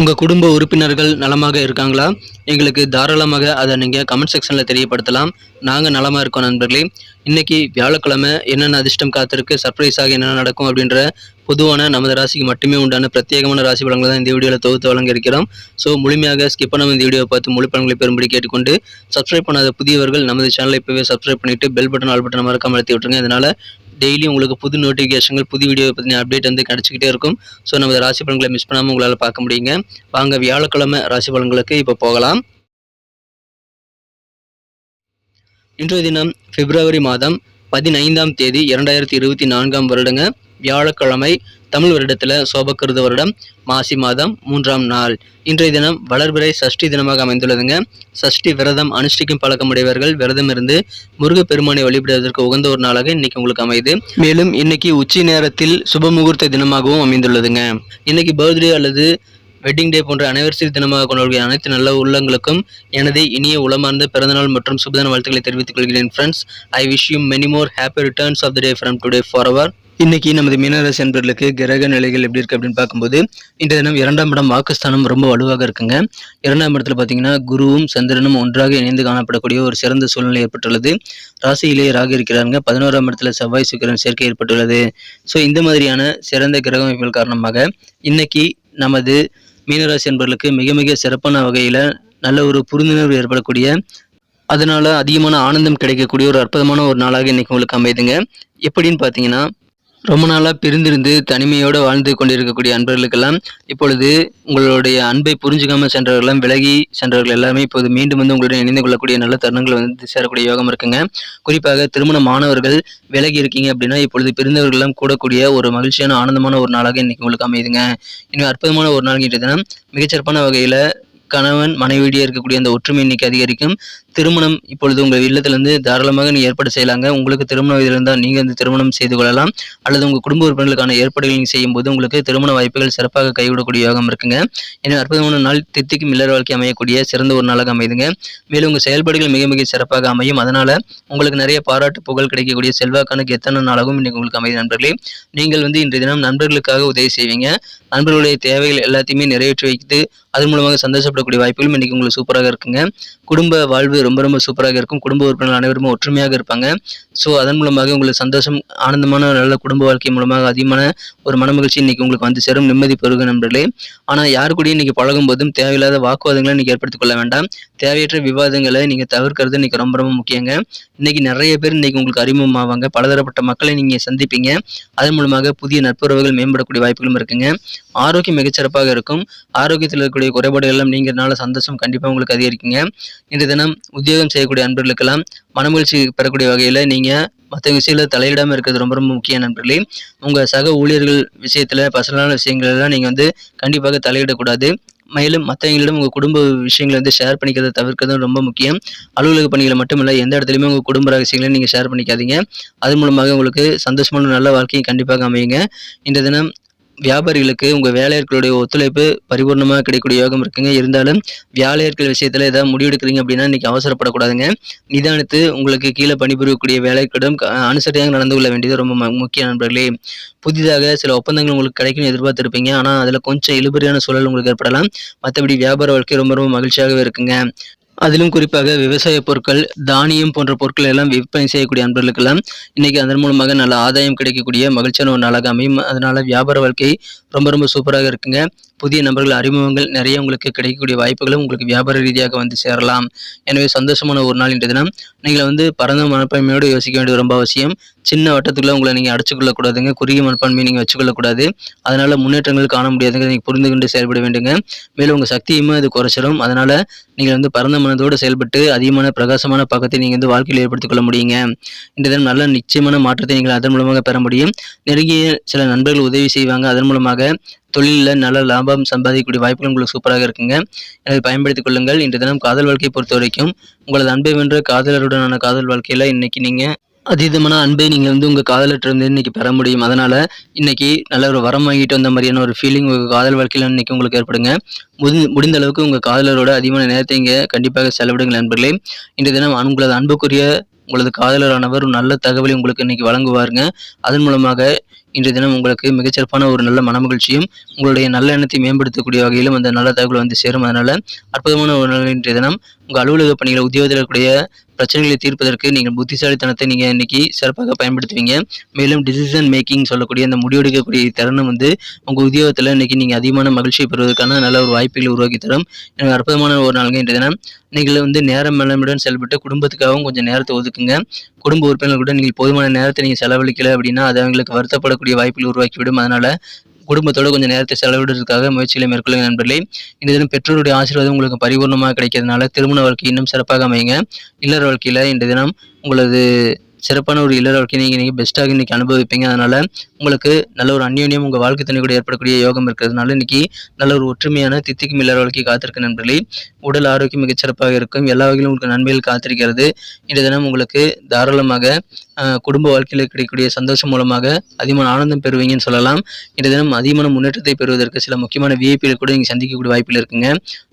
உங்கள் குடும்ப உறுப்பினர்கள் நலமாக இருக்காங்களா? எங்களுக்கு தாராளமாக அதை நீங்கள் கமெண்ட் செக்ஷனில் தெரியப்படுத்தலாம். நாங்கள் நலமாக இருக்கோம் நண்பர்களே. இன்றைக்கி வியாழக்கிழமை என்னென்ன அதிர்ஷ்டம் காத்திருக்கு சர்ப்ரைஸாக என்னென்ன நடக்கும் அப்படின்ற பொதுவான நமது ராசிக்கு மட்டுமே உண்டான பிரத்யேகமான ராசி பலங்களை தான் இந்த வீடியோவில் தொகுத்து வழங்க இருக்கிறோம் ஸோ முழுமையாக ஸ்கிப் பண்ணாமல் இந்த வீடியோவை பார்த்து முழு பலன்களை பெறும்படி கேட்டுக்கொண்டு சப்ஸ்கிரைப் பண்ணாத புதியவர்கள் நமது சேனலை இப்போவே சப்ஸ்கிரைப் பண்ணிட்டு பெல் பட்டன் ஆல் பட்டன் மறக்காமல் அழுத்தி விட்டுருங்க. இதனால் டெய்லி உங்களுக்கு புது நோட்டிஃபிகேஷன்கள் புது வீடியோ பற்றின அப்டேட் வந்து கிடச்சிக்கிட்டே இருக்கும். ஸோ நம்ம ராசி பலன்களை மிஸ் பண்ணாமல் உங்களால் பார்க்க முடியுங்க. வாங்க வியாழக்கிழமை ராசி பலன்களுக்கு இப்போ போகலாம். இன்றைய தினம் பிப்ரவரி மாதம் பதினைந்தாம் தேதி இரண்டாயிரத்தி இருபத்தி நான்காம் வருடங்க. வியாழக்கிழமை தமிழ் வருடத்தில் சோபக்கிருத வருடம் மாசி மாதம் மூன்றாம் நாள். இன்றைய தினம் வளர்பிறை சஷ்டி தினமாக அமைந்துள்ளதுங்க. சஷ்டி விரதம் அனுஷ்டிக்கும் பழக்கம் உடையவர்கள் விரதம் இருந்து முருகப்பெருமானை வழிபடுவதற்கு உகந்த ஒரு நாளாக இன்னைக்கு உங்களுக்கு அமையுது. மேலும் இன்னைக்கு உச்சி நேரத்தில் சுப முகூர்த்த தினமாகவும் அமைந்துள்ளதுங்க. இன்னைக்கு பர்த்டே அல்லது வெட்டிங் டே போன்ற அனிவர்சரி தினமாக கொண்டாடிய அனைத்து நல்ல உள்ளங்களுக்கும் எனது இனிய உளமார்ந்த பிறந்தநாள் மற்றும் சுபதன வாழ்த்துக்களை தெரிவித்துக் கொள்கிறேன் friends I wish you many more happy returns of the day from today for our இன்னைக்கு நமது மீனராசி அன்பர்களுக்கு கிரக நிலைகள் எப்படி இருக்கு அப்படின்னு பார்க்கும்போது இந்த தினம் இரண்டாம் இடம் வாக்குஸ்தானம் ரொம்ப வலுவாக இருக்குங்க. இரண்டாம் இடத்துல பார்த்தீங்கன்னா குருவும் சந்திரனும் ஒன்றாக இணைந்து காணப்படக்கூடிய ஒரு சிறந்த சூழ்நிலை ஏற்பட்டுள்ளது. ராசியிலேயே ராக இருக்கிறாருங்க. பதினோராம் இடத்துல செவ்வாய் சுக்கிரன் சேர்க்கை ஏற்பட்டுள்ளது. ஸோ இந்த மாதிரியான சிறந்த கிரக அமைப்புகள் காரணமாக இன்னைக்கு நமது மீனராசி அன்பர்களுக்கு மிக மிக சிறப்பான வகையில் நல்ல ஒரு புரிந்துணர்வு ஏற்படக்கூடிய அதனால அதிகமான ஆனந்தம் கிடைக்கக்கூடிய ஒரு அற்புதமான ஒரு நாளாக இன்னைக்கு உங்களுக்கு அமைதுங்க. எப்படின்னு பார்த்தீங்கன்னா ரொம்ப நாளாக பிரிந்திருந்து தனிமையோடு வாழ்ந்து கொண்டிருக்கக்கூடிய அன்பர்களுக்கெல்லாம் இப்பொழுது உங்களுடைய அன்பை புரிஞ்சுக்காமல் சென்றவர்களெல்லாம் விலகி சென்றவர்கள் எல்லாமே இப்போது மீண்டும் வந்து உங்களுடன் இணைந்து கொள்ளக்கூடிய நல்ல தருணங்கள் வந்து சேரக்கூடிய யோகம் இருக்குங்க. குறிப்பாக திருமண மாணவர்கள் விலகி இருக்கீங்க அப்படின்னா இப்பொழுது பிரிந்தவர்கள் எல்லாம் கூடக்கூடிய ஒரு மகிழ்ச்சியான ஆனந்தமான ஒரு நாளாக இன்னைக்கு உங்களுக்கு அமையுதுங்க. இன்னும் அற்புதமான ஒரு நாள் இன்றைய தினம். மிகச்சிறப்பான வகையில் கணவன் மனைவியிடையே இருக்கக்கூடிய அந்த ஒற்றுமை இன்னைக்கு அதிகரிக்கும். திருமணம் இப்பொழுது உங்கள் இல்லத்திலிருந்து தாராளமாக நீ ஏற்பாடு செய்யலாங்க. உங்களுக்கு திருமண வயதில் இருந்தால் நீங்கள் வந்து திருமணம் செய்து கொள்ளலாம். அல்லது உங்கள் குடும்ப உறுப்பினர்களுக்கான ஏற்பாடுகள் நீங்கள் செய்யும்போது உங்களுக்கு திருமண வாய்ப்புகள் சிறப்பாக கைவிடக்கூடிய யோகம் இருக்குங்க. எனவே அற்புதமான நாள் தித்திக்கும் மில்லர் வாழ்க்கை அமையக்கூடிய சிறந்த ஒரு நாளாக அமையுதுங்க மேலும் உங்கள் செயல்பாடுகள் மிக மிக சிறப்பாக அமையும். அதனால் உங்களுக்கு நிறைய பாராட்டு புகழ் கிடைக்கக்கூடிய செல்வாக்கான எத்தனை நாளாகவும் இன்றைக்கு உங்களுக்கு அமைதி நண்பர்களே. நீங்கள் வந்து இன்றைய தினம் நண்பர்களுக்காக உதவி செய்வீங்க. நண்பர்களுடைய தேவைகள் எல்லாத்தையுமே நிறைவேற்றி வைத்து அதன் மூலமாக சந்தோஷப்படக்கூடிய வாய்ப்புகளும் இன்றைக்கி உங்களுக்கு சூப்பராக இருக்குங்க. குடும்ப வாழ்வு ரொம்ப ரொம்ப சூப்பராக இருக்கும். குடும்ப உறுப்பினர்கள் அனைவருமே ஒற்றுமையாக இருப்பாங்க. ஸோ அதன் மூலமாக உங்களுக்கு சந்தோஷம் ஆனந்தமான நல்ல குடும்ப வாழ்க்கை மூலமாக அதிகமான ஒரு மனமகிழ்ச்சி இன்னைக்கு உங்களுக்கு வந்து சேரும். நிம்மதி பெருக நண்பர்களே. ஆனால் யார் கூடயும் இன்னைக்கு பழகும் போதும் தேவையில்லாத வாக்குவாதங்களை இன்றைக்கி ஏற்படுத்திக் கொள்ள வேண்டாம். தேவையற்ற விவாதங்களை நீங்கள் தவிர்க்கிறது இன்னைக்கு ரொம்ப ரொம்ப முக்கியங்க. இன்னைக்கு நிறைய பேர் இன்னைக்கு உங்களுக்கு அறிமுகமாவாங்க பலதரப்பட்ட மக்களை நீங்கள் சந்திப்பீங்க. அதன் மூலமாக புதிய நட்புறவுகள் மேம்படக்கூடிய வாய்ப்புகளும் இருக்குங்க. ஆரோக்கியம் மிகச்சிறப்பாக இருக்கும். ஆரோக்கியத்தில் இருக்கக்கூடிய குறைபாடுகள் எல்லாம் நீங்கிறதுனால சந்தோஷம் கண்டிப்பாக உங்களுக்கு அதிகரிக்குங்க. இன்று தினம் உத்தியோகம் செய்யக்கூடிய நண்பர்களுக்கெல்லாம் மனமகிழ்ச்சி பெறக்கூடிய வகையில் நீங்கள் மற்ற விஷயத்தில் தலையிடாமல் இருக்கிறது ரொம்ப ரொம்ப முக்கிய நண்பர்களே. உங்கள் சக ஊழியர்கள் விஷயத்தில் பர்சனலான விஷயங்களெல்லாம் நீங்கள் வந்து கண்டிப்பாக தலையிடக்கூடாது. மேலும் மற்றவங்களிடம் உங்கள் குடும்ப விஷயங்களை வந்து ஷேர் பண்ணிக்கிறத தவிர்க்கிறது ரொம்ப முக்கியம். அலுவலக பணிகளை மட்டும் இல்லை எந்த இடத்துலையுமே உங்கள் குடும்ப ரகசியங்களை நீங்கள் ஷேர் பண்ணிக்காதீங்க. அது மூலமாக உங்களுக்கு சந்தோஷமான நல்ல வாழ்க்கையும் கண்டிப்பாக அமையுங்க. இந்த தினம் வியாபாரிகளுக்கு உங்கள் வேலையாட்களுடைய ஒத்துழைப்பு பரிபூர்ணமாக கிடைக்கக்கூடிய யோகம் இருக்குங்க. இருந்தாலும் வேலையாட்கள் விஷயத்தில் ஏதாவது முடிவெடுக்கிறீங்க அப்படின்னா இன்றைக்கி அவசரப்படக்கூடாதுங்க. நிதானித்து உங்களுக்கு கீழே பணிபுரியக்கூடிய வேலைகளிடம் அனுசரியாக நடந்து கொள்ள வேண்டியது ரொம்ப முக்கிய நண்பர்களே. புதிதாக சில ஒப்பந்தங்கள் உங்களுக்கு கிடைக்கும்னு எதிர்பார்த்துருப்பீங்க. ஆனால் அதில் கொஞ்சம் இழுபறியான சூழல் உங்களுக்கு ஏற்படலாம். மற்றபடி வியாபார வாழ்க்கை ரொம்ப ரொம்ப மகிழ்ச்சியாகவே இருக்குங்க. அதிலும் குறிப்பாக விவசாய பொருட்கள் தானியம் போன்ற பொருட்கள் எல்லாம் விற்பனை செய்யக்கூடிய அன்பர்களுக்கெல்லாம் இன்னைக்கு அதன் மூலமாக நல்ல ஆதாயம் கிடைக்கக்கூடிய மகிழ்ச்சியான ஒரு நாளாக அமையும். அதனால வியாபார வாழ்க்கை ரொம்ப ரொம்ப சூப்பராக இருக்குங்க. புதிய நபர்கள் அறிமுகங்கள் நிறைய உங்களுக்கு கிடைக்கக்கூடிய வாய்ப்புகளும் உங்களுக்கு வியாபார ரீதியாக வந்து சேரலாம். எனவே சந்தோஷமான ஒரு நாள் இன்றைய தினம். நீங்கள் வந்து பரந்த மனப்பான்மையோடு யோசிக்க வேண்டியது ரொம்ப அவசியம். சின்ன வட்டத்துக்குள்ள உங்களை நீங்கள் அடிச்சுக்கொள்ளக்கூடாதுங்க. குறுகிய மனப்பான்மையை நீங்கள் வச்சுக்கொள்ளக்கூடாது. அதனால முன்னேற்றங்கள் காண முடியாதுங்க நீங்கள் புரிந்து கொண்டு செயல்பட வேண்டுங்க. மேலும் உங்கள் சக்தியுமே அது குறைச்சிடும் அதனால நீங்கள் வந்து பரந்த மனதோடு செயல்பட்டு அதிகமான பிரகாசமான பக்கத்தை நீங்கள் வந்து வாழ்க்கையில் ஏற்படுத்திக் கொள்ள முடியுங்க. இந்த தினம் நல்ல நிச்சயமான மாற்றத்தை நீங்கள் அதன் மூலமாக பெற முடியும். நெருங்கிய சில நண்பர்கள் உதவி செய்வாங்க. அதன் மூலமாக தொழிலில் நல்ல லாபம் சம்பாதிக்கக்கூடிய வாய்ப்புகள் உங்களுக்கு சூப்பராக இருக்குங்க. எனவே பயன்படுத்திக் கொள்ளுங்கள். இன்று தினம் காதல் வாழ்க்கையை பொறுத்த வரைக்கும் உங்களது அன்பை வென்ற காதலருடனான காதல் வாழ்க்கையில் இன்னைக்கு நீங்கள் அதீதமான அன்பை நீங்கள் வந்து உங்கள் காதலர்கிட்ட இருந்து இன்னைக்கு பெற முடியும். அதனால் இன்னைக்கு நல்ல ஒரு வரம் வாங்கிட்டு வந்த மாதிரியான ஒரு ஃபீலிங் உங்கள் காதல் வாழ்க்கையில் இன்னைக்கு உங்களுக்கு ஏற்படுங்க. முடி முடிந்த அளவுக்கு உங்கள் காதலரோட அதிகமான நேரத்தை இங்கே கண்டிப்பாக செலவிடுங்கள் நண்பர்களே. இன்றைய தினம் உங்களது அன்புக்குரிய உங்களது காதலரானவர் ஒரு நல்ல தகவலை உங்களுக்கு இன்னைக்கு வழங்குவாருங்க. அதன் மூலமாக இன்றைய தினம் உங்களுக்கு மிகச்சிறப்பான ஒரு நல்ல மனமகிழ்ச்சியும் உங்களுடைய நல்ல எண்ணத்தை மேம்படுத்தக்கூடிய வகையிலும் அந்த நல்ல தகவல் வந்து சேரும். அதனால் அற்புதமான ஒரு நாள் இன்றைய தினம் உங்கள் அலுவலக பணிகளை உத்தியோகத்தில் இருக்கக்கூடிய பிரச்சனைகளை தீர்ப்பதற்கு நீங்கள் புத்திசாலித்தனத்தை நீங்கள் இன்னைக்கு சிறப்பாக பயன்படுத்துவீங்க. மேலும் டிசிஷன் மேக்கிங் சொல்லக்கூடிய அந்த முடிவெடுக்கக்கூடிய தருணம் வந்து உங்கள் உத்தியோகத்தில் இன்னைக்கு நீங்கள் அதிகமான மகிழ்ச்சியை பெறுவதற்கான நல்ல ஒரு வாய்ப்புகளை உருவாக்கி தரும். எனக்கு அற்புதமான ஒரு நாளுங்க இன்றைய தினம். நீங்கள் வந்து நேரம் மேலமுடன் செயல்பட்டு குடும்பத்துக்காகவும் கொஞ்சம் நேரத்தை ஒதுக்குங்க. குடும்ப உறுப்பினர்கள் கூட நீங்கள் போதுமான நேரத்தை நீங்கள் செலவழிக்கல அப்படின்னா அது அவங்களுக்கு வருத்தப்படக்கூடிய வாய்ப்புகள் உருவாக்கிவிடும். அதனால் குடும்பத்தோட கொஞ்சம் நேரத்தை செலவிடுவதற்காக முயற்சிகளை மேற்கொள்ளுங்க நண்பர்களே. இந்த தினம் பெற்றோருடைய ஆசீர்வாதம் உங்களுக்கு பரிபூர்ணமாக கிடைக்கிறதுனால திருமண வாழ்க்கை இன்னும் சிறப்பாக அமையுங்க. இல்லற வாழ்க்கையில் இந்த தினம் உங்களது சிறப்பான ஒரு இல்லற வாழ்க்கையை நீங்கள் நீங்கள் பெஸ்ட்டாக இன்றைக்கி அனுபவிப்பீங்க. அதனால் உங்களுக்கு நல்ல ஒரு அந்யோன்யம் உங்கள் வாழ்க்கை துணை கூட ஏற்படக்கூடிய யோகம் இருக்கிறதுனால இன்றைக்கி நல்ல ஒரு ஒற்றுமையான தித்திக்கும் இல்லற வாழ்க்கை காத்திருக்க நண்பர்களே. உடல் ஆரோக்கியம் மிகச்சிறப்பாக இருக்கும். எல்லா வகையிலும் உங்களுக்கு நன்மைகள் காத்திருக்கிறது. இன்றைய தினம் உங்களுக்கு தாராளமாக குடும்ப வாழ்க்கையில் கிடைக்கக்கூடிய சந்தோஷம் மூலமாக அதிகமான ஆனந்தம் பெறுவீங்கன்னு சொல்லலாம். இந்த தினம் அதிகமான முன்னேற்றத்தை பெறுவதற்கு சில முக்கியமான விஐபியில் கூட நீங்கள் சந்திக்கக்கூடிய வாய்ப்பில் இருக்குங்க.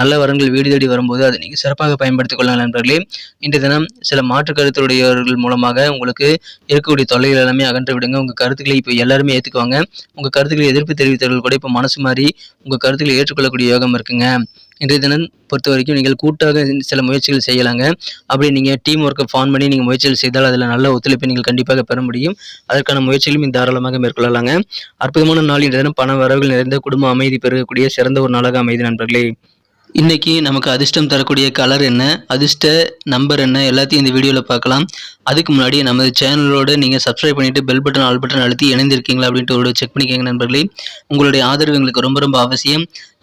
நல்ல வரங்கள் வீடு தேடி வரும்போது அதை நீங்கள் சிறப்பாக பயன்படுத்திக் கொள்ளலாம் நண்பர்களே. இன்றைய தினம் சில மாற்று கருத்துடையவர்கள் மூலமாக உங்களுக்கு இருக்கக்கூடிய தொல்லைகள் எல்லாமே அகன்று விடுங்க. உங்கள் கருத்துக்களை இப்போ எல்லாருமே ஏற்றுக்குவாங்க உங்கள் கருத்துக்களை எதிர்ப்பு தெரிவித்தவர்கள் கூட இப்போ மனசு மாறி உங்கள் கருத்துக்களை ஏற்றுக்கொள்ளக்கூடிய யோகம் இருக்குங்க. இன்றைய தினம் பொறுத்த வரைக்கும் நீங்கள் கூட்டாக சில முயற்சிகள் செய்யலாங்க. அப்படி நீங்கள் டீம் ஒர்க்கை ஃபார்ம் பண்ணி நீங்கள் முயற்சிகள் செய்தால் அதில் நல்ல ஒத்துழைப்பை நீங்கள் கண்டிப்பாக பெற முடியும். அதற்கான முயற்சிகளும் தாராளமாக மேற்கொள்ளலாங்க. அற்புதமான நாள் இன்றைய தினம் பண வரவுகள் நிறைந்த குடும்ப அமைதி பெறக்கூடிய சிறந்த ஒரு நாளாக அமைதி நண்பர்களே. இன்னைக்கு நமக்கு அதிர்ஷ்டம் தரக்கூடிய கலர் என்ன? அதிர்ஷ்ட நம்பர் என்ன? எல்லாத்தையும் இந்த வீடியோவில் பார்க்கலாம். அதுக்கு முன்னாடி நமது சேனலோடு நீங்கள் சப்ஸ்கிரைப் பண்ணிவிட்டு பெல் பட்டன் ஆல் பட்டன் அழுத்தி இணைந்திருக்கீங்களா அப்படின்ட்டு ஒரு செக் பண்ணிக்கோங்க நண்பர்களே. உங்களுடைய ஆதரவு எங்களுக்கு ரொம்ப ரொம்ப அவசியம்.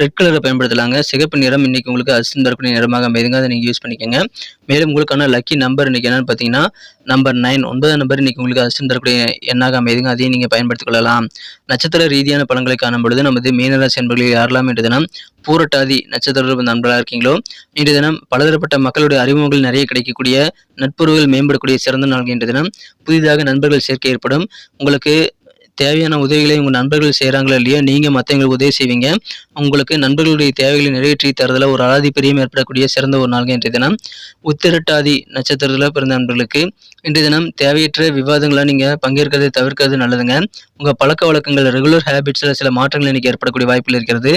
ரெட் கலரை பயன்படுத்தலாங்க. சிகப்பு நிறம் இன்னைக்கு உங்களுக்கு அசிஸ்டன் தரக்கூடிய நிறமாக அமைதுங்க அதை நீங்கள் யூஸ் பண்ணிக்கோங்க. மேலும் உங்களுக்கான லக்கி நம்பர் இன்னைக்கு என்னன்னு பார்த்தீங்கன்னா நம்பர் நைன் ஒன்பதாம் நம்பர் இன்னைக்கு உங்களுக்கு அசிஸ்டன் தரக்கூடிய எண்ணாக அமைதுங்க அதையும் நீங்கள் பயன்படுத்திக் கொள்ளலாம். நட்சத்திர ரீதியான பலன்களை காணும் பொழுது நமது மீனராசி என்பர்களில் யாரெல்லாம் என்ற தினம் பூரட்டாதி நட்சத்திர நண்பர்களாக இருக்கீங்களோ இன்று தினம் பலதரப்பட்ட மக்களுடைய அறிமுகங்கள் நிறைய கிடைக்கக்கூடிய நட்புறவுகள் மேம்படக்கூடிய சிறந்த நாள் என்ற தினம். புதிதாக நண்பர்கள் சேர்க்கை ஏற்படும். உங்களுக்கு தேவையான உதவிகளை உங்கள் நண்பர்கள் செய்கிறாங்களோ இல்லையோ? நீங்கள் மற்றவங்களுக்கு உதவி செய்வீங்க. உங்களுக்கு நண்பர்களுடைய தேவைகளை நிறைவேற்றி தரதில் ஒரு அலாதி பிரியம் ஏற்படக்கூடிய சிறந்த ஒரு நாள்கள் இன்றைய தினம். உத்திரட்டாதி நட்சத்திரத்தில் பிறந்த நண்பர்களுக்கு இன்றைய தினம் தேவையற்ற விவாதங்களை நீங்கள் பங்கேற்கிறதை தவிர்க்கிறது நல்லதுங்க. உங்கள் பழக்க வழக்கங்கள் ரெகுலர் ஹேபிட்ஸில் சில மாற்றங்கள் இன்றைக்கி ஏற்படக்கூடிய வாய்ப்பில் இருக்கிறது.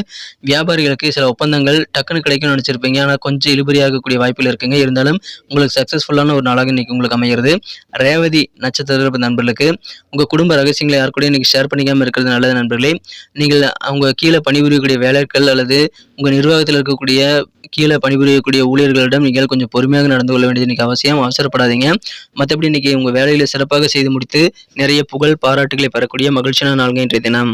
வியாபாரிகளுக்கு சில ஒப்பந்தங்கள் டக்குன்னு கிடைக்கும்னு நினச்சிருப்பீங்க. ஆனால் கொஞ்சம் இழுபறியாகக்கூடிய வாய்ப்பில் இருக்குங்க. இருந்தாலும் உங்களுக்கு சக்ஸஸ்ஃபுல்லான ஒரு நாளாக இன்றைக்கி உங்களுக்கு அமைகிறது. ரேவதி நட்சத்திர நண்பர்களுக்கு உங்கள் குடும்ப ரகசியங்களை யார் கூட இன்றைக்கி ஷேர் பண்ணிக்காமல் இருக்கிறது நல்லது நண்பர்களே. நீங்கள் அவங்க கீழே பணிபுரியக்கூடிய வேலைகள் அல்லது உங்கள் நிர்வாகத்தில் இருக்கக்கூடிய கீழே பணிபுரியக்கூடிய ஊழியர்களிடம் நீங்கள் கொஞ்சம் பொறுமையாக நடந்து கொள்ள வேண்டியது இன்றைக்கி அவசியம். அவசரப்படாதீங்க. மற்றபடி இன்றைக்கி உங்கள் வேலையில் சிறப்பாக செய்து முடித்து நிறைய புகழ் பாராட்டுகளை பெறக்கூடிய மகிழ்ச்சியான நாள்கள் இன்றைய தினம்.